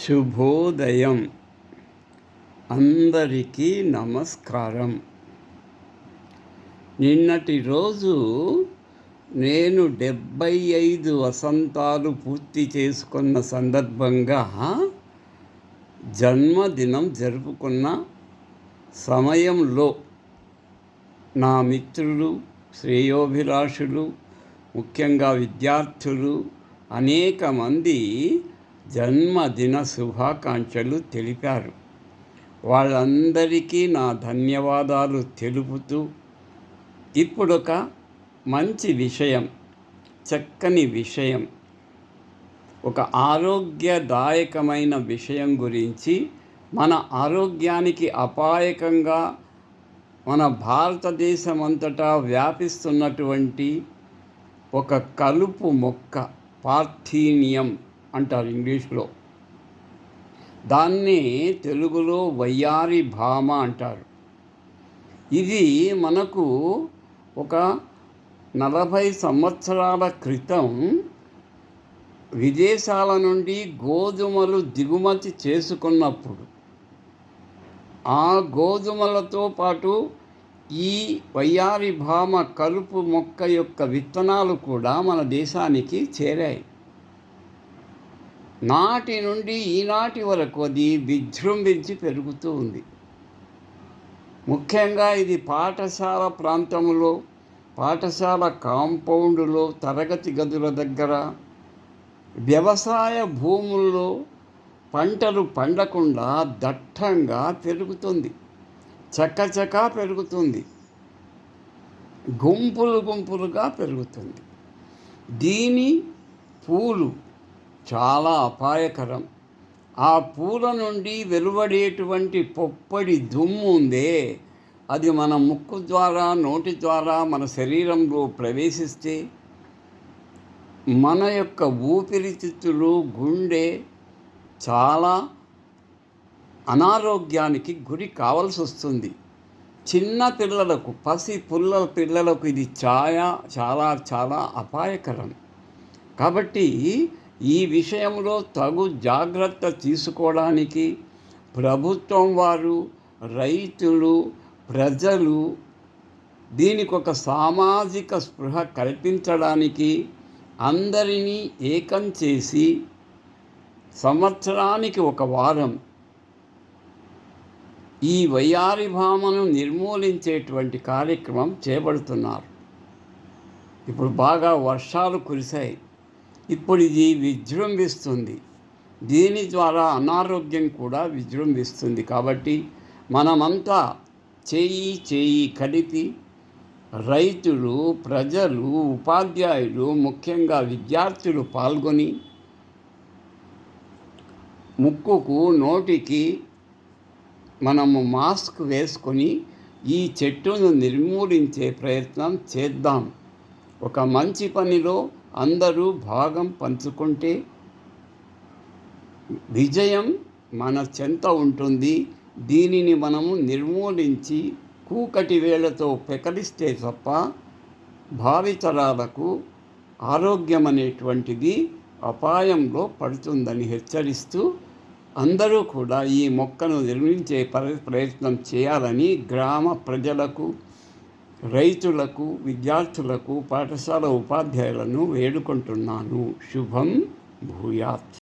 శుభోదయం. అందరికీ నమస్కారం. నిన్నటి రోజు నేను డెబ్భై ఐదు వసంతాలు పూర్తి చేసుకున్న సందర్భంగా జన్మదినం జరుపుకున్న సమయంలో నా మిత్రులు శ్రేయోభిలాషులు ముఖ్యంగా విద్యార్థులు అనేక మంది జన్మదిన శుభాకాంక్షలు తెలిపారు. వాళ్ళందరికీ నా ధన్యవాదాలు తెలుపుతూ ఇప్పుడొక మంచి విషయం చక్కని విషయం ఒక ఆరోగ్యదాయకమైన విషయం గురించి మన ఆరోగ్యానికి అపాయకంగా మన భారతదేశం అంతటా వ్యాపిస్తున్నటువంటి ఒక కలుపు మొక్క పార్థీనియం అంటారు ఇంగ్లీష్లో. దాన్ని తెలుగులో వయ్యారి భామ అంటారు. ఇది మనకు ఒక నలభై సంవత్సరాల క్రితం విదేశాల నుండి గోధుమలు దిగుమతి చేసుకున్నప్పుడు ఆ గోధుమలతో పాటు ఈ వయ్యారి భామ కలుపు మొక్క యొక్క విత్తనాలు కూడా మన దేశానికి చేరాయి. నాటి నుండి ఈనాటి వరకు అది విజృంభించి పెరుగుతూ ఉంది. ముఖ్యంగా ఇది పాఠశాల ప్రాంతంలో పాఠశాల కాంపౌండ్లో తరగతి గదుల దగ్గర వ్యవసాయ భూముల్లో పంటలు పండకుండా దట్టంగా పెరుగుతుంది. చక్కచకా పెరుగుతుంది. గుంపులు గుంపులుగా పెరుగుతుంది. దీని పూలు చాలా అపాయకరం. ఆ పూల నుండి వెలువడేటువంటి పొప్పడి దుమ్ము ఉందే అది మన ముక్కు ద్వారా నోటి ద్వారా మన శరీరంలో ప్రవేశిస్తే మన యొక్క ఊపిరితిత్తులు గుండె చాలా అనారోగ్యానికి గురి కావాల్సి వస్తుంది చిన్న పిల్లలకు పసి పుల్ల పిల్లలకు ఇది ఛాయ చాలా చాలా అపాయకరం. కాబట్టి ఈ విషయంలో తగు జాగ్రత్త తీసుకోవడానికి ప్రభుత్వం వారు రైతులు ప్రజలు దీనికి ఒక సామాజిక స్పృహ కల్పించడానికి అందరినీ ఏకం చేసి సంవత్సరానికి ఒక వారం ఈ వయ్యారి భామను నిర్మూలించేటువంటి కార్యక్రమం చేపడుతున్నారు. ఇప్పుడు బాగా వర్షాలు కురిశాయి. ఇప్పుడు ఇది విజృంభిస్తుంది. దీని ద్వారా అనారోగ్యం కూడా విజృంభిస్తుంది. కాబట్టి మనమంతా చేయి చేయి కలిపి రైతులు ప్రజలు ఉపాధ్యాయులు ముఖ్యంగా విద్యార్థులు పాల్గొని ముక్కుకు నోటికి మనము మాస్క్ వేసుకొని ఈ చెట్టును నిర్మూలించే ప్రయత్నం చేద్దాం. ఒక మంచి పనిలో అందరూ భాగం పంచుకుంటే విజయం మన చెంత ఉంటుంది. దీనిని మనము నిర్మూలించి కూకటి వేళతో పెకలిస్తే తప్ప భావితరాలకు ఆరోగ్యం అనేటువంటిది అపాయంలో పడుతుందని హెచ్చరిస్తూ అందరూ కూడా ఈ మొక్కను నిర్మించే ప్రయత్నం చేయాలని గ్రామ ప్రజలకు రైతులకు విద్యార్థులకు పాఠశాల ఉపాధ్యాయులను వేడుకుంటున్నాను. శుభం భూయాత్.